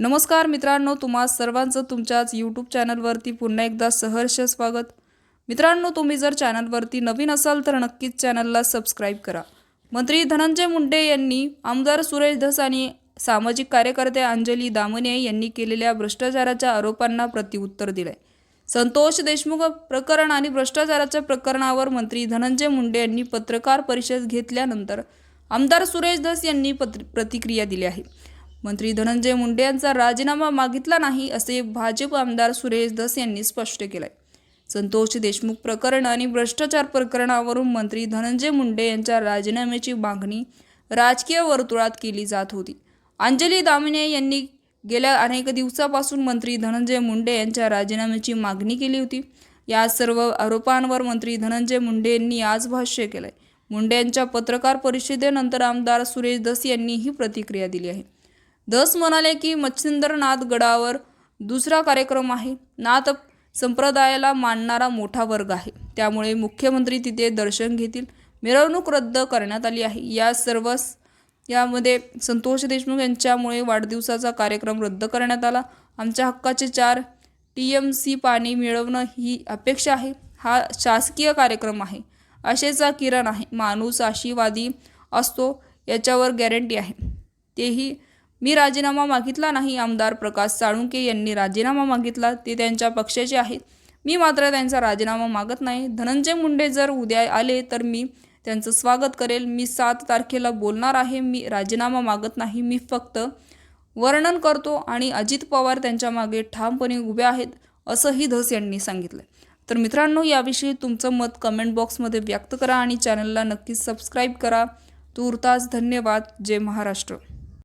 नमस्कार मित्रांनो तुम्हा सर्वांचं तुमच्याच यूट्यूब चॅनलवरती पुन्हा एकदा सहर्ष स्वागत. मित्रांनो तुम्ही जर चॅनलवरती नवीन असाल तर नक्कीच चॅनलला सबस्क्राईब करा. मंत्री धनंजय मुंडे यांनी आमदार सुरेश धस आणि सामाजिक कार्यकर्ते अंजली दामने यांनी केलेल्या भ्रष्टाचाराच्या आरोपांना प्रतिउत्तर दिलंय. संतोष देशमुख प्रकरण आणि भ्रष्टाचाराच्या प्रकरणावर मंत्री धनंजय मुंडे यांनी पत्रकार परिषद घेतल्यानंतर आमदार सुरेश धस यांनी पत्र प्रतिक्रिया दिली आहे. मंत्री धनंजय मुंडे यांचा राजीनामा मागितला नाही असे भाजप आमदार सुरेश धस यांनी स्पष्ट केलंय. संतोष देशमुख प्रकरण आणि भ्रष्टाचार प्रकरणावरून मंत्री धनंजय मुंडे यांच्या राजीनाम्याची मागणी राजकीय वर्तुळात केली जात होती. अंजली दामिने यांनी गेल्या अनेक दिवसापासून मंत्री धनंजय मुंडे यांच्या राजीनाम्याची मागणी केली होती. या सर्व आरोपांवर मंत्री धनंजय मुंडे यांनी आज भाष्य केलंय. मुंडे यांच्या पत्रकार परिषदेनंतर आमदार सुरेश दस यांनी ही प्रतिक्रिया दिली आहे. धस म्हणाले की मच्छिंद्रनाथ गडावर दुसरा कार्यक्रम आहे. नाथ संप्रदायाला मानणारा मोठा वर्ग आहे. त्यामुळे मुख्यमंत्री तिथे दर्शन घेतील. मिरवणूक रद्द करण्यात आली आहे. या सर्व यामध्ये संतोष देशमुख यांच्यामुळे वाढदिवसाचा कार्यक्रम रद्द करण्यात आला. आमच्या हक्काचे चार टी एम सी पाणी मिळवणं ही अपेक्षा आहे. हा शासकीय कार्यक्रम आहे. आशेचा किरण आहे. माणूस आशीवादी असतो याच्यावर गॅरंटी आहे. तेही मी राजीनामा मागितला नाही आमदार प्रकाश साळुंके यांनी राजीनामा मागितला ते त्यांच्या पक्षाचे आहेत. मी मात्र त्यांचा राजीनामा मागत नाही. धनंजय मुंडे जर उद्या आले तर मी त्यांचं स्वागत करेल. मी सात तारखेला बोलणार आहे. मी राजीनामा मागत नाही. मी फक्त वर्णन करतो आणि अजित पवार त्यांच्या मागे ठामपणे उभे आहेत असंही धस यांनी सांगितलं. तर मित्रांनो याविषयी तुमचं मत कमेंट बॉक्समध्ये व्यक्त करा आणि चॅनलला नक्कीच सबस्क्राईब करा. तूर्तास धन्यवाद. जय महाराष्ट्र.